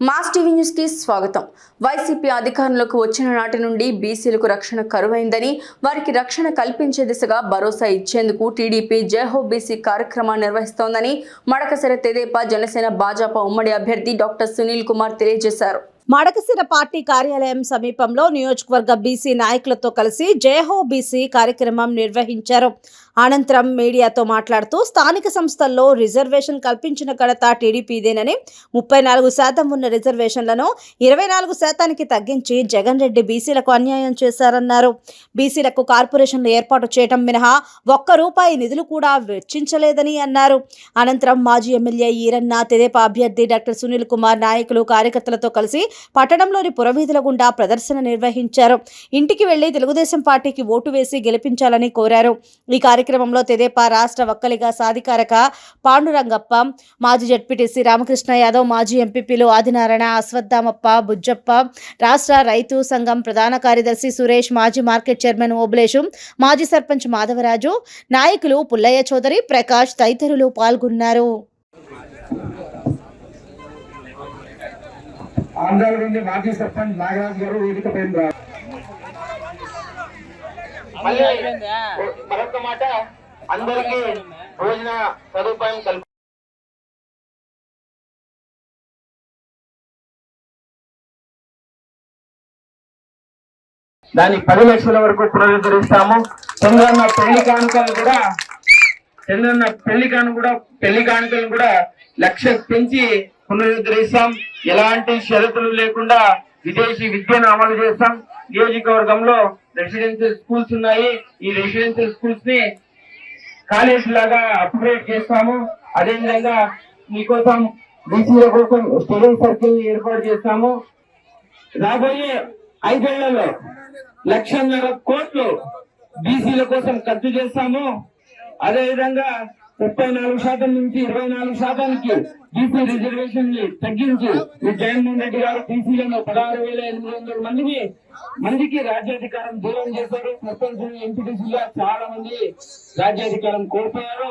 Mass TV న్యూస్కి స్వాగతం. YCP అధికారంలోకి వచ్చిన నాటి నుండి బీసీలకు రక్షణ కరువైందని వారికి రక్షణ కల్పించే దిశగా భరోసా ఇచ్చేందుకు టీడీపీ జయహో బీసీ కార్యక్రమాన్ని నిర్వహిస్తోందని మడకసిర తెదేపా జనసేన భాజపా ఉమ్మడి అభ్యర్థి డాక్టర్ సునీల్ కుమార్ తెలియజేశారు. మడకసిర పార్టీ కార్యాలయం సమీపంలో నియోజకవర్గ బీసీ నాయకులతో కలిసి జయహో బీసీ కార్యక్రమం నిర్వహించారు. అనంతరం మీడియాతో మాట్లాడుతూ స్థానిక సంస్థల్లో రిజర్వేషన్ కల్పించిన ఘనత టీడీపీదేనని ముప్పై నాలుగు శాతం ఉన్న రిజర్వేషన్లను ఇరవై నాలుగు శాతానికి తగ్గించి జగన్ రెడ్డి బీసీలకు అన్యాయం చేశారన్నారు. బీసీలకు కార్పొరేషన్లు ఏర్పాటు చేయడం మినహా ఒక్క రూపాయి నిధులు కూడా వెచ్చించలేదని అన్నారు. అనంతరం మాజీ ఎమ్మెల్యే ఈరన్న తెదేపా అభ్యర్థి డాక్టర్ సునీల్ కుమార్ నాయకులు కార్యకర్తలతో కలిసి పట్టణంలోని పురవీధుల గుండా ప్రదర్శన నిర్వహించారు. ఇంటికి వెళ్ళి తెలుగుదేశం పార్టీకి ఓటు వేసి గెలిపించాలని కోరారు. ఈ కార్యక్రమంలో తెదేపా రాష్ట్ర వక్కలిగా సాధికారక పాండురంగప్ప మాజీ జడ్పీటీసీ రామకృష్ణ యాదవ్ మాజీ ఎంపీపీలు ఆదినారాయణ అశ్వత్థామప్ప బుజ్జప్ప రాష్ట్ర రైతు సంఘం ప్రధాన కార్యదర్శి సురేష్ మాజీ మార్కెట్ చైర్మన్ ఓబులేషు మాజీ సర్పంచ్ మాధవరాజు నాయకులు పుల్లయ్య చౌదరి ప్రకాష్ తదితరులు పాల్గొన్నారు. ఆంధ్రాల నుండి మాజీ సర్పంచ్ నాగరాజ్ గారు వేదిక పైన మరొక మాట అందరికీ భోజన సదుపాయం కల్పి దాని పది లక్షల వరకు పునరుద్ధరిస్తాము. చంద్రన్న పెళ్ళి కానుకలు కూడా చంద్రన్న పెళ్ళి కాను కూడా పెళ్ళి కానుకలు కూడా లక్ష పెంచి పునరుద్ధరిస్తాం. ఎలాంటి షరతులు లేకుండా విదేశీ విద్యను అమలు చేస్తాం. నియోజకవర్గంలో రెసిడెన్షియల్ స్కూల్స్ ఉన్నాయి. ఈ రెసిడెన్షియల్ స్కూల్స్ని కాలేజ్ లాగా అప్గ్రేడ్ చేస్తాము. అదేవిధంగా మీకోసం బీసీల కోసం స్టూడెంట్ సర్కిల్ ఏర్పాటు చేస్తాము. రాబోయే ఐదేళ్ళలో లక్షన్నర కోట్లు బీసీల కోసం ఖర్చు చేస్తాము. అదేవిధంగా ముప్పై నాలుగు శాతం నుంచి ఇరవై నాలుగు శాతానికి బీసీ రిజర్వేషన్ని తగ్గించి జగన్మోహన్ రెడ్డి గారు బీసీలను పదహారు వేల ఎనిమిది వందల మందిని మందికి రాజ్యాధికారం దూరం చేశారు. సర్పంచ్ ఎంపీటీసీగా చాలా మంది రాజ్యాధికారం కోల్పోయారు.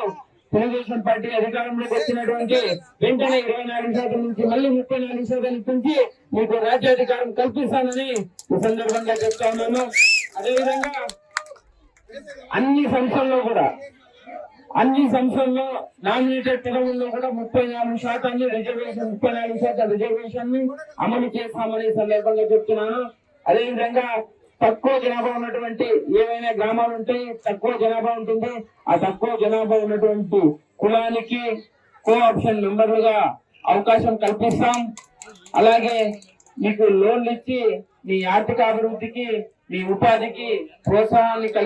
తెలుగుదేశం పార్టీ అధికారంలోకి వచ్చినటువంటి వెంటనే ఇరవై నాలుగు శాతం నుంచి మళ్ళీ ముప్పై నాలుగు శాతానికి పెంచి మీకు రాజ్యాధికారం కల్పిస్తానని ఈ సందర్భంగా చెప్తా ఉన్నాను. అదేవిధంగా అన్ని సంస్థల్లో కూడా అన్ని సంస్థల్లో నామినేటెడ్ పదవుల్లో కూడా ముప్పై నాలుగు శాతాన్ని రిజర్వేషన్ ముప్పై నాలుగు శాతం రిజర్వేషన్ని అమలు చేస్తామని సందర్భంగా చెప్తున్నాను. అదేవిధంగా తక్కువ జనాభా ఉన్నటువంటి ఏవైనా గ్రామాలు ఉంటాయి తక్కువ జనాభా ఉంటుంది. ఆ తక్కువ జనాభా ఉన్నటువంటి కులానికి కో ఆప్షన్ మెంబర్లుగా అవకాశం కల్పిస్తాం. అలాగే మీకు లోన్లు ఇచ్చి మీ ఆర్థిక అభివృద్ధికి మీ ఉపాధికి ప్రోత్సాహాన్ని కలిగి